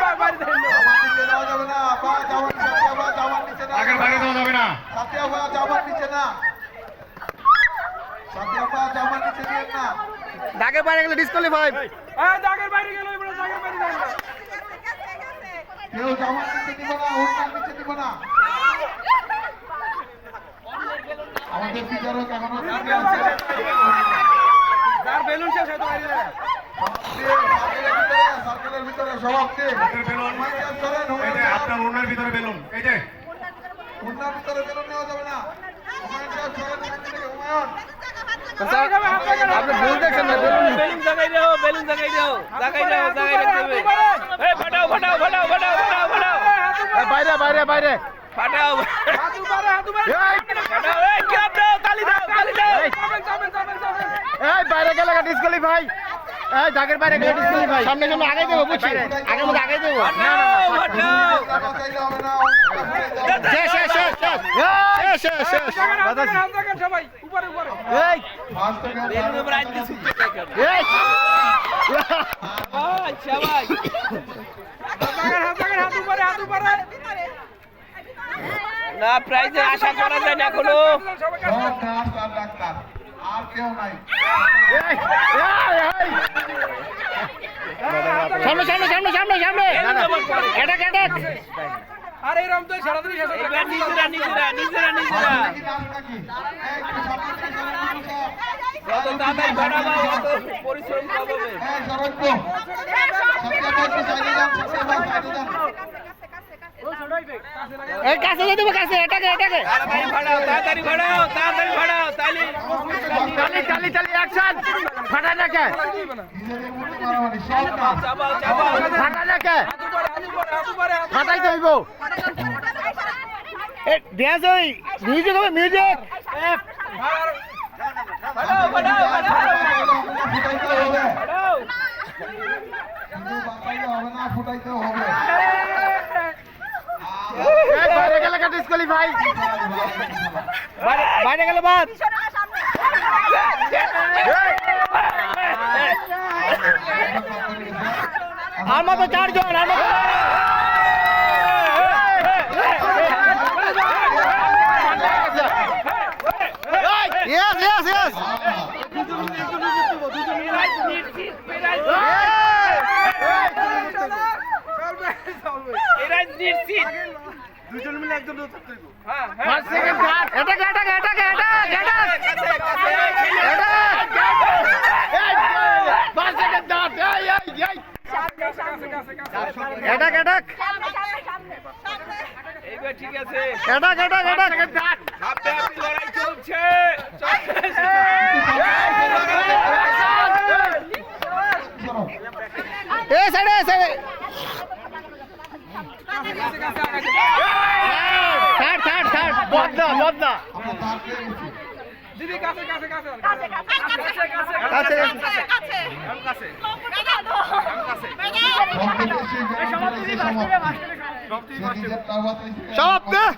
জামার নিচে দেওয়া যাবে না বা জামার সাথে জামার নিচে না আগের বাইরে দেওয়া যাবে না। সাথে বা জামার নিচে না সাথে বা জামার নিচে দাগের বাইরে গেলে ডিসকোয়ালিফাই কেউ জামার নিচে দিব না হুন্ডার নিচে দিব না আমাদের বিচারক এখনও সামনে আছে সার্কেলের ভিতরে সভাপতি বেলুন এই যে আপনার ভিতরে বেলুন এই যে। হুন্ডার ভিতরে বেলুন নেওয়া যাবে না। আপনি ভুল দেখছেন না বেলুন। বেলুন জাগাই দাও বেলুন জাগাই দাও জাগাই দাও জাগাই রাখতে হবে। এই ফাটাও ফাটাও ফাটাও ফাটাও ফাটাও ফাটাও। বাইরে বাইরে বাইরে। ফাটাও ফাটাও এই ক্লাব দাও তালি দাও তালি দাও এই, এই বাইরে গেলে ডিসকোয়ালিফাই এই দাগের বাইরে গেলে ডিসকোয়ালিফাই সামনে সামনে আগে দেবো বুঝছি? আগে মধ্যে আগে দেবো। না না হবে না। শেষ শেষ শেষ শেষ শেষ শেষ শেষ বাতাসি। এই পাঁচ থেকে বেলুন উপর আইতে সুতে দেখো এই ভাই শাবাশ না প্রাইজের আশা করা যায় না এখনও। আর কেউ নাই এই, এই, এই। সামনে সামনে সামনে সামনে সামনে এটা এটা এবার নিজেরা নিজেরা নিজেরা নিজেরা নাকি নার্স নাকি এই, একটু সামনে থেকে সরেন, মানুষ সব। যত তাড়াতাড়ি বাড়াবা অত পরিশ্রম কম হবে এই, সরেন তো। সত্যি ভাই একটু সাইডে যান, সত্যি ভাই সাইডে যান। এই কাছে যেতে হবে কাছে এটাকে এটাকে। তাড়াতাড়ি তাড়াতাড়ি তাড়াতাড়ি অ্যাকশন ফাটা নাকে। ফাটা নাকে। ফাটাইতে হইব। এ ড্যান্স ওই, মিউজিক হবে, মিউজিক। বাইরে গেলে কা ডিসকোয়ালিফাই বাইরে বাইরে গেলে বাদ। আর মতো চারজন আর মতো Yes, yes, yes. One second, guard. Attack, attack, Attack, attack. এইবার ঠিক আছে Attack, attack, attack. হাতে হাতে লড়াই চলছে। এই সাইডে সাইডে থার্ড থার্ড থার্ড বদনা বদনা আমরা তার পেয়ে গেছি। কাছে সবচেয়ে বেশি বেনিফিট হয়েছে সমাপ্তি। Şaptı.